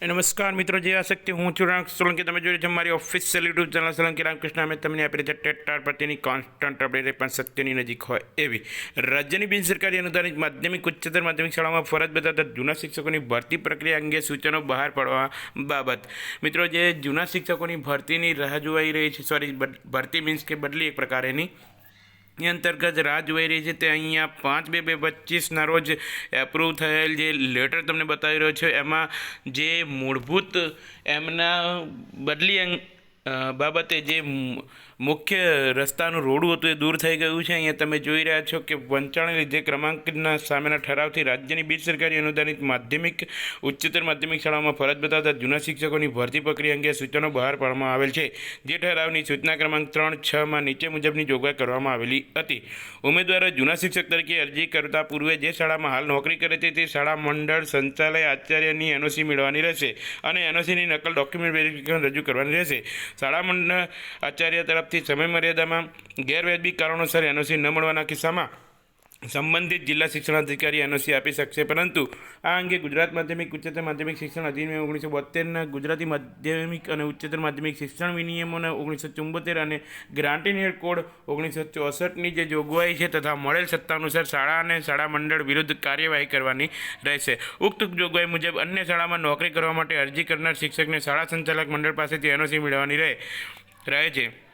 નમસ્કાર મિત્રો જે આસક્તિ હું છું રામ સોલંકી. તમે જોઈ રહ્યા મારી official YouTube channel Solanki Ramkrishna. અમે તમને આપી રહ્યા ટેટાર પ્રત્યેની કોન્સ્ટન્ટ અપડેટ પણ સત્યની નજીક હોય એવી. રાજ્યની બિન સરકારી અનુદાનિત માધ્યમિક, ઉચ્ચતર માધ્યમિક શાળામાં ફરજ બજાવતા જૂના શિક્ષકોની ભરતી પ્રક્રિયા અંગે સૂચનો બહાર પાડવા બાબત. મિત્રો, જે જૂના શિક્ષકોની ભરતીની રાહ જોવાઈ રહી છે સોરી ભરતી મીન્સ કે બદલી એક પ્રકારેની એ અંતર્ગત રાહ છે તે અહીંયા પાંચ બે બે પચીસના રોજ એપ્રુવ થયેલ જે લેટર તમને બતાવી રહ્યો છે, એમાં જે મૂળભૂત એમના બદલી બાબતે જે મુખ્ય રસ્તાનું રોડું હતું એ દૂર થઈ ગયું છે. અહીંયા તમે જોઈ રહ્યા છો કે વંચાણને લીધે ક્રમાંકના સામેના ઠરાવથી રાજ્યની બિન સરકારી અનુદાનિત માધ્યમિક, ઉચ્ચતર માધ્યમિક શાળાઓમાં ફરજ બતાવતા જૂના શિક્ષકોની ભરતી પ્રક્રિયા અંગે સૂચનો બહાર પાડવામાં આવેલ છે. જે ઠરાવની સૂચના ક્રમાંક ત્રણ છમાં નીચે મુજબની જોગવાઈ કરવામાં આવેલી હતી. ઉમેદવારો જૂના શિક્ષક તરીકે અરજી કરતા પૂર્વે જે શાળામાં હાલ નોકરી કરે છે, તે શાળા મંડળ સંચાલય આચાર્યની એનઓસી મેળવવાની રહેશે અને એનઓસીની નકલ ડોક્યુમેન્ટ વેરિફિકેશન રજૂ કરવાની રહેશે. શાળા મંડળ આચાર્ય તરફથી સમય મર્યાદામાં ગેરવાજબી કારણોસર એનઓસી ન મળવાના કિસ્સામાં સંબંધિત જિલ્લા શિક્ષણાધિકારી એનઓસી આપી શકશે. પરંતુ આ અંગે ગુજરાત માધ્યમિક ઉચ્ચતર માધ્યમિક શિક્ષણ અધિનિયમ ઓગણીસો બોતેરના ગુજરાતી માધ્યમિક અને ઉચ્ચતર માધ્યમિક શિક્ષણ વિનિયમોના ઓગણીસો ચુંબોતેર અને ગ્રાન્ટીનિયર કોડ ઓગણીસો ચોસઠની જે જોગવાઈ છે તથા મળેલ સત્તા અનુસાર શાળા અને શાળા મંડળ વિરુદ્ધ કાર્યવાહી કરવાની રહેશે. ઉક્ત જોગવાઈ મુજબ અન્ય શાળામાં નોકરી કરવા માટે અરજી કરનાર શિક્ષકને શાળા સંચાલક મંડળ પાસેથી એનઓસી મેળવવાની રહે રહે છે.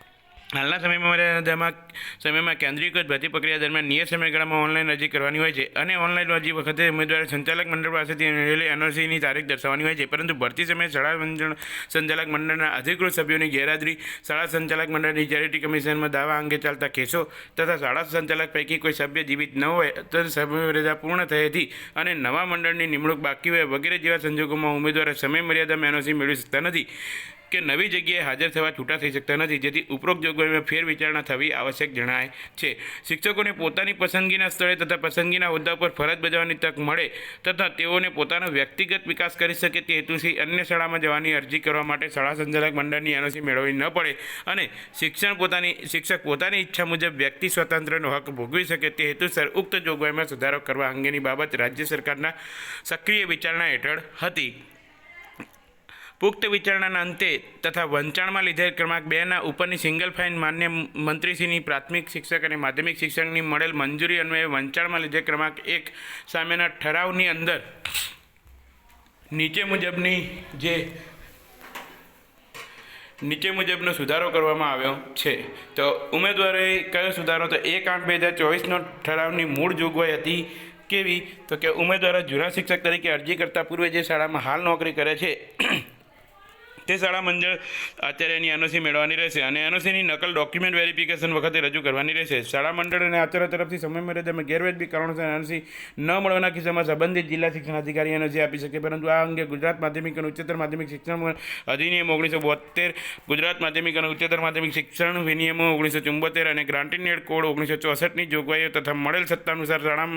હાલના સમયમાં મર્યાદામાં સમયમાં કેન્દ્રીયકૃત ભરતી પ્રક્રિયા દરમિયાન નિયત સમયગાળામાં ઓનલાઈન અરજી કરવાની હોય છે અને ઓનલાઈન અરજી વખતે ઉમેદવારે સંચાલક મંડળ પાસેથી મેળવેલી એનઓસીની તારીખ દર્શાવવાની હોય છે. પરંતુ ભરતી સમયે શાળા સંચાલક મંડળના અધિકૃત સભ્યોની ગેરહાજરી, શાળા સંચાલક મંડળની ચેરિટી કમિશનમાં દાવા અંગે ચાલતા કેસો તથા શાળા સંચાલક પૈકી કોઈ સભ્ય જીવિત ન હોય, તો સમયમર્યાદા પૂર્ણ થયેથી અને નવા મંડળની નિમણૂક બાકી હોય વગેરે જેવા સંજોગોમાં ઉમેદવારે સમય મર્યાદામાં એનઓસી મેળવી શકતા નથી. કે નવી જગ્યાએ હાજર થવા છૂટા થઈ શકતા નથી, જેથી ઉપરોક્ત જોગવાઈમાં ફેર વિચારણા થવી આવશ્યક જણાય છે. શિક્ષકોને પોતાની પસંદગીના સ્થળે તથા પસંદગીના હોદ્દા પર ફરજ બજાવવાની તક મળે તથા તેઓને પોતાનો વ્યક્તિગત વિકાસ કરી શકે તે હેતુથી અન્ય શાળામાં જવાની અરજી કરવા માટે શાળા સંચાલક મંડળની એનઓસી મેળવવી ન પડે અને શિક્ષણ પોતાની, શિક્ષક પોતાની ઈચ્છા મુજબ વ્યક્તિ સ્વતંત્રનો હક ભોગવી શકે તે હેતુસર ઉક્ત જોગવાઈમાં સુધારો કરવા અંગેની બાબત રાજ્ય સરકારના સક્રિય વિચારણા હેઠળ હતી. પુખ્ત વિચારણાના અંતે તથા વંચાણમાં લીધેલ ક્રમાંક બેના ઉપરની સિંગલ ફાઇન માન્ય મંત્રીશ્રીની પ્રાથમિક શિક્ષક અને માધ્યમિક શિક્ષકની મળેલ મંજૂરી અન્વયે વંચાણમાં લીધેલ ક્રમાંક એક સામેના ઠરાવની અંદર નીચે મુજબની જે નીચે મુજબનો સુધારો કરવામાં આવ્યો છે. તો ઉમેદવારોએ કયો સુધારો? તો એક આઠ બે હજાર ચોવીસનો ઠરાવની મૂળ જોગવાઈ હતી કેવી? તો કે ઉમેદવારો જૂના શિક્ષક તરીકે અરજી કરતા પૂર્વે જે શાળામાં હાલ નોકરી કરે છે તે શાળા મંડળ આચાર્યની એનઓસી મેળવવાની રહેશે અને એનઓસીની નકલ ડોક્યુમેન્ટ વેરિફિકેશન વખતે રજૂ કરવાની રહેશે. શાળા મંડળ અને આચાર્ય તરફથી સમય મર્યાદામાં ગેરવ્યાજબી કારણોસર એનઓસી ન મળવાના કિસ્સામાં સંબંધિત જિલ્લા શિક્ષણ અધિકારી એનઓસી આપી શકે, પરંતુ આ અંગે ગુજરાત માધ્યમિક અને ઉચ્ચતર માધ્યમિક શિક્ષણ અધિનિયમ ઓગણીસો બોતેર ગુજરાત માધ્યમિક અને ઉચ્ચતર માધ્યમિક શિક્ષણ વિનિયમો ઓગણીસો ચુંબોતેર અને ગ્રાન્ટિનેડ કોડ ઓગણીસો ચોસઠની જોગવાઈઓ તથા મળેલ સત્તા અનુસાર શાળા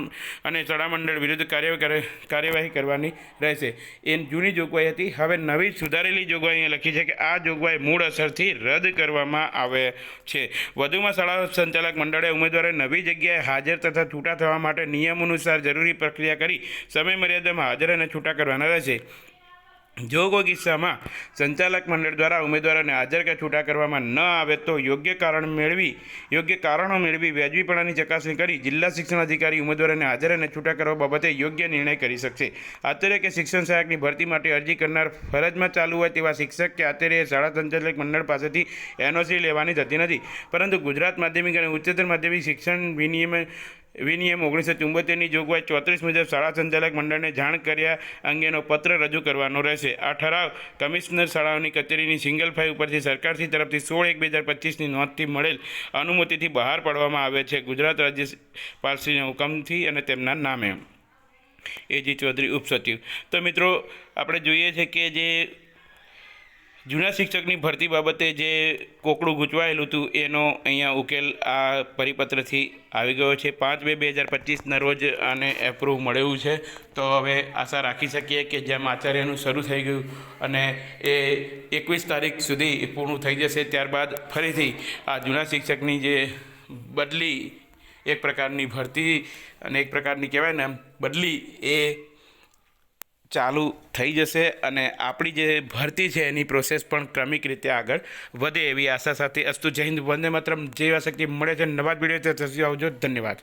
અને શાળા મંડળ વિરુદ્ધ કાર્યવાહી કરવાની રહેશે. એ જૂની જોગવાઈ હતી. હવે નવી સુધારેલી જોગવાઈ અહીંયા લખી છે કે આ જોગવાઈ મૂળ અસરથી રદ કરવામાં આવે છે. વધુમાં શાળા સંચાલક મંડળે ઉમેદવારે નવી જગ્યાએ હાજર તથા છૂટા થવા માટે નિયમ અનુસાર જરૂરી પ્રક્રિયા કરી સમય મર્યાદામાં હાજર અને છૂટા કરવાના રહેશે. જો કોઈ કિસ્સામાં સંચાલક મંડળ દ્વારા ઉમેદવારોને હાજર કે છૂટા કરવામાં ન આવે તો યોગ્ય કારણ મેળવી, યોગ્ય કારણો મેળવી વ્યાજબીપણાની ચકાસણી કરી જિલ્લા શિક્ષણ અધિકારી ઉમેદવારોને હાજર અને છૂટા કરવા બાબતે યોગ્ય નિર્ણય કરી શકશે. આચાર્ય કે શિક્ષણ સહાયકની ભરતી માટે અરજી કરનાર ફરજમાં ચાલુ હોય તેવા શિક્ષક કે આચાર્યએ શાળા સંચાલક મંડળ પાસેથી એનઓસી લેવાની થતી નથી. પરંતુ ગુજરાત માધ્યમિક અને ઉચ્ચતર માધ્યમિક શિક્ષણ વિનિયમ વિનિયમ ઓગણીસો ચુંબોતેરની જોગવાઈ ચોત્રીસ મુજબ શાળા સંચાલક મંડળને જાણ કર્યા અંગેનો પત્ર રજૂ કરવાનો રહેશે. આ ઠરાવ કમિશનર શાળાઓની કચેરીની સિંગલ ફાઇલ ઉપરથી સરકારથી તરફથી સોળ એક બે હજાર પચીસની નોંધથી મળેલ અનુમતિથી બહાર પાડવામાં આવે છે. ગુજરાત રાજ્યપાલશ્રીના હુકમથી અને તેમના નામે. એજી ચૌધરી ઉપસચિવ. તો મિત્રો, આપણે જોઈએ છે કે જે જૂના શિક્ષકની ભરતી બાબતે જે કોકડું ગૂંચવાયેલું હતું, એનો અહીંયા ઉકેલ આ પરિપત્રથી આવી ગયો છે. પાંચ બે બે હજાર પચીસના રોજ આને એપ્રુવ મળેલું છે. તો હવે આશા રાખી શકીએ કે જેમ આચાર્યનું શરૂ થઈ ગયું અને એ એકવીસ તારીખ સુધી પૂર્ણ થઈ જશે, ત્યારબાદ ફરીથી આ જૂના શિક્ષકની જે બદલી એક પ્રકારની ભરતી અને એક પ્રકારની કહેવાય ને બદલી એ ચાલુ થઈ જશે અને આપણી જે ભરતી છે એની પ્રોસેસ પણ ક્રમિક રીતે આગળ વધે એવી આશા સાથે અસ્તુ જય હિન્દ, વંદે માત્રમ. જય શક્તિ મળે છે નવા જ વીડિયો આવજો. ધન્યવાદ.